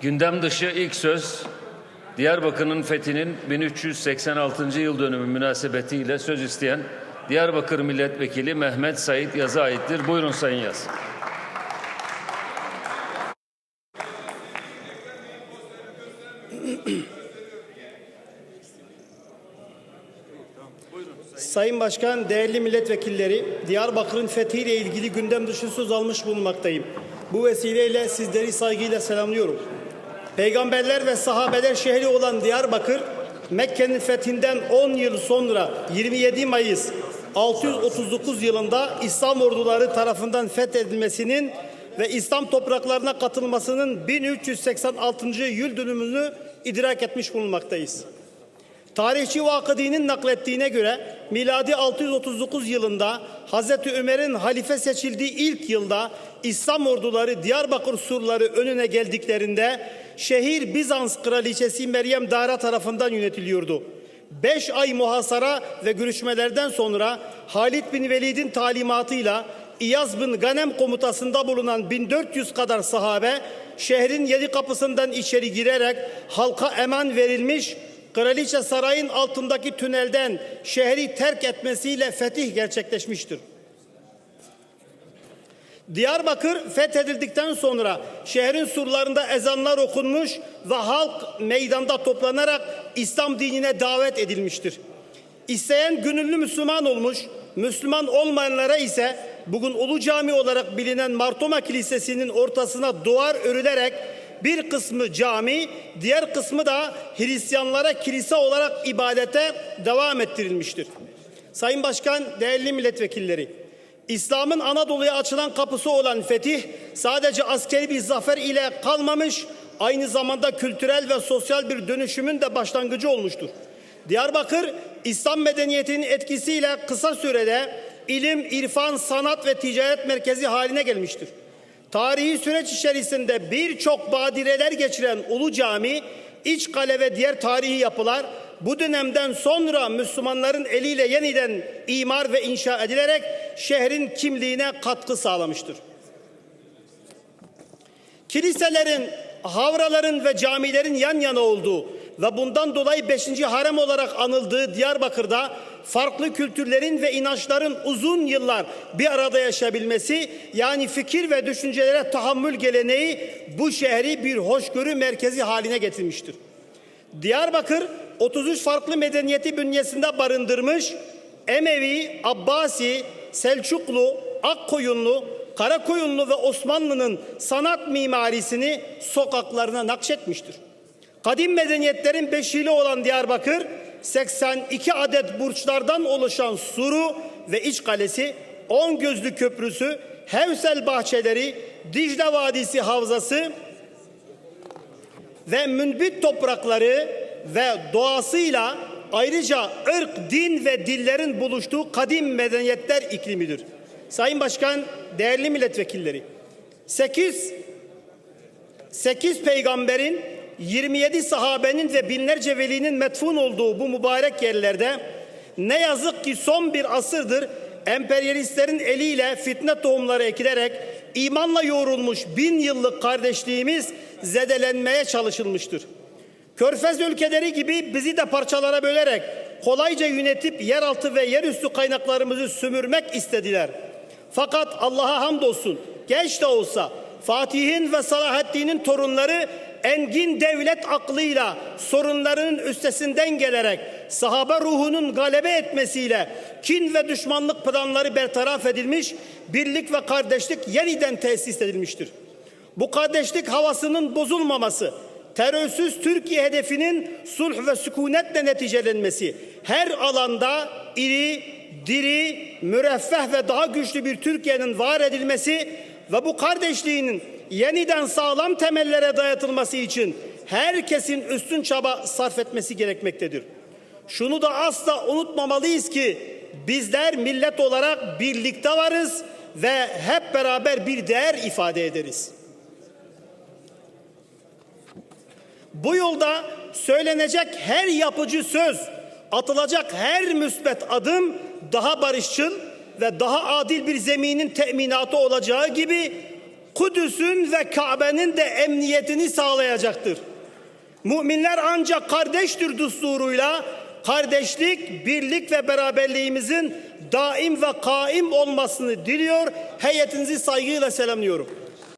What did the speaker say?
Gündem dışı ilk söz Diyarbakır'ın fethinin 1386. yıl dönümü münasebetiyle söz isteyen Diyarbakır Milletvekili Mehmet Said Yaz'a aittir. Buyurun Sayın Yaz. Sayın Başkan, değerli milletvekilleri, Diyarbakır'ın fethiyle ilgili gündem dışı söz almış bulunmaktayım. Bu vesileyle sizleri saygıyla selamlıyorum. Peygamberler ve sahabeler şehri olan Diyarbakır, Mekke'nin fethinden 10 yıl sonra 27 Mayıs 639 yılında İslam orduları tarafından fethedilmesinin ve İslam topraklarına katılmasının 1386. yıl dönümünü idrak etmiş bulunmaktayız. Tarihçi Vakıdi'nin naklettiğine göre miladi 639 yılında Hazreti Ömer'in halife seçildiği ilk yılda İslam orduları Diyarbakır surları önüne geldiklerinde şehir Bizans kraliçesi Meryem Dara tarafından yönetiliyordu. Beş ay muhasara ve görüşmelerden sonra Halid bin Velid'in talimatıyla İyaz bin Ganem komutasında bulunan 1400 kadar sahabe şehrin yedi kapısından içeri girerek halka eman verilmiş Kraliçe sarayın altındaki tünelden şehri terk etmesiyle fetih gerçekleşmiştir. Diyarbakır fethedildikten sonra şehrin surlarında ezanlar okunmuş ve halk meydanda toplanarak İslam dinine davet edilmiştir. İsteyen gönüllü Müslüman olmuş, Müslüman olmayanlara ise bugün Ulu Cami olarak bilinen Martoma Kilisesi'nin ortasına duvar örülerek bir kısmı cami, diğer kısmı da Hristiyanlara kilise olarak ibadete devam ettirilmiştir. Sayın Başkan, değerli milletvekilleri, İslam'ın Anadolu'ya açılan kapısı olan fetih sadece askeri bir zafer ile kalmamış, aynı zamanda kültürel ve sosyal bir dönüşümün de başlangıcı olmuştur. Diyarbakır, İslam medeniyetinin etkisiyle kısa sürede ilim, irfan, sanat ve ticaret merkezi haline gelmiştir. Tarihi süreç içerisinde birçok badireler geçiren Ulu Cami, İç Kale ve diğer tarihi yapılar bu dönemden sonra Müslümanların eliyle yeniden imar ve inşa edilerek şehrin kimliğine katkı sağlamıştır. Kiliselerin, havraların ve camilerin yan yana olduğu ve bundan dolayı 5. harem olarak anıldığı Diyarbakır'da farklı kültürlerin ve inançların uzun yıllar bir arada yaşayabilmesi yani fikir ve düşüncelere tahammül geleneği bu şehri bir hoşgörü merkezi haline getirmiştir. Diyarbakır 33 farklı medeniyeti bünyesinde barındırmış Emevi, Abbasi, Selçuklu, Akkoyunlu, Karakoyunlu ve Osmanlı'nın sanat mimarisini sokaklarına nakşetmiştir. Kadim medeniyetlerin beşiği olan Diyarbakır 82 adet burçlardan oluşan suru ve iç kalesi, 10 gözlü köprüsü, Hevsel bahçeleri, Dicle Vadisi havzası ve münbit toprakları ve doğasıyla ayrıca ırk, din ve dillerin buluştuğu kadim medeniyetler iklimidir. Sayın Başkan, değerli milletvekilleri, 8 8 peygamberin 27 sahabenin ve binlerce velinin metfun olduğu bu mübarek yerlerde ne yazık ki son bir asırdır emperyalistlerin eliyle fitne tohumları ekilerek imanla yoğrulmuş bin yıllık kardeşliğimiz zedelenmeye çalışılmıştır. Körfez ülkeleri gibi bizi de parçalara bölerek kolayca yönetip yeraltı ve yerüstü kaynaklarımızı sömürmek istediler. Fakat Allah'a hamdolsun genç de olsa Fatih'in ve Salahaddin'in torunları engin devlet aklıyla sorunlarının üstesinden gelerek sahabe ruhunun galebe etmesiyle kin ve düşmanlık planları bertaraf edilmiş, birlik ve kardeşlik yeniden tesis edilmiştir. Bu kardeşlik havasının bozulmaması, terörsüz Türkiye hedefinin sulh ve sükunetle neticelenmesi, her alanda iri, diri, müreffeh ve daha güçlü bir Türkiye'nin var edilmesi ve bu kardeşliğinin yeniden sağlam temellere dayatılması için herkesin üstün çaba sarf etmesi gerekmektedir. Şunu da asla unutmamalıyız ki bizler millet olarak birlikte varız ve hep beraber bir değer ifade ederiz. Bu yolda söylenecek her yapıcı söz, atılacak her müsbet adım daha barışçıl ve daha adil bir zeminin teminatı olacağı gibi Kudüs'ün ve Kabe'nin de emniyetini sağlayacaktır. Müminler ancak kardeştir düsturuyla kardeşlik, birlik ve beraberliğimizin daim ve kaim olmasını diliyor. Heyetinizi saygıyla selamlıyorum.